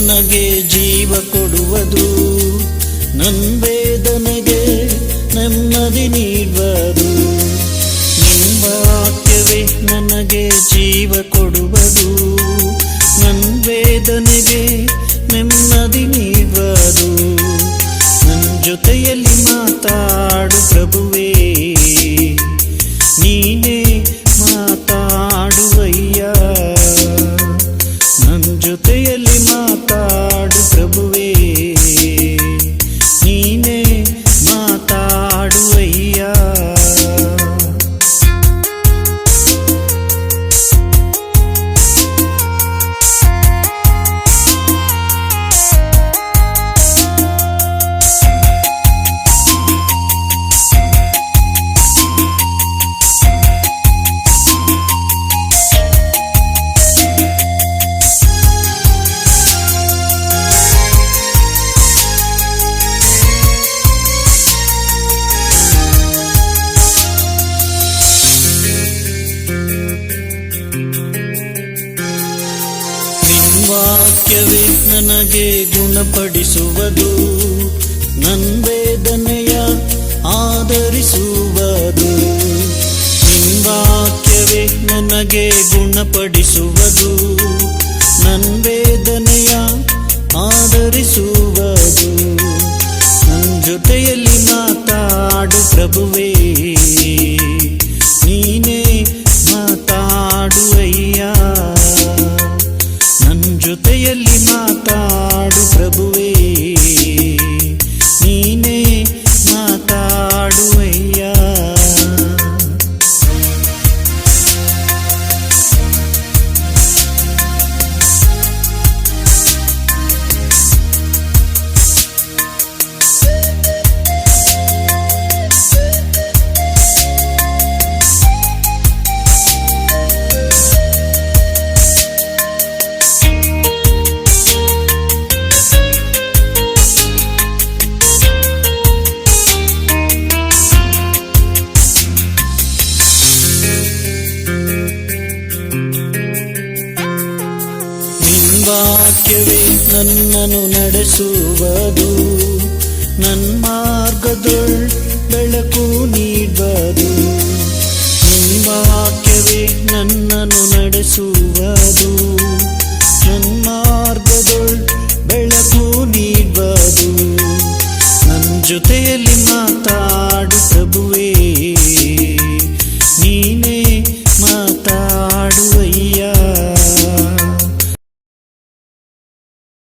ನನಗೆ ಜೀವ ಕೊಡುವುದು. ನನ್ ವೇದನೆಗೆ ನೆಮ್ಮದಿ ನೀಡುವುದು. ನಿಮ್ಮ ವಾಕ್ಯವೇ ನನಗೆ ಜೀವ ಕೊಡುವುದು. ವಾಕ್ಯವೇ ನನಗೆ ಗುಣಪಡಿಸುವುದು. ನನ್ ವೇದನೆಯ ಆಧರಿಸುವುದು. ವಾಕ್ಯವೇ ನನಗೆ ಗುಣಪಡಿಸುವುದು. ನನ್ ವೇದನೆಯ ಆಧರಿಸುವುದು. ನನ್ನ ಜೊತೆಯಲ್ಲಿ ಮಾತಾಡು ಪ್ರಭುವೇ. ನೀನೇ ವಾಕ್ಯವೇ ನಡೆಸುವದು. ನನ್ನ ಮಾರ್ಗದೊಳ್ ಬೆಳಕು ನೀಡುವುದು. ನಿನ್ ವಾಕ್ಯವೇ ನನ್ನನು ನಡೆಸುವುದು. ನನ್ನ ಮಾರ್ಗದೊಳ್ ಬೆಳಕು ನೀಡುವುದು. ನನ್ನ ಜೊತೆಯಲ್ಲಿ ಮಾತಾಡು ಪ್ರಭುವೇ.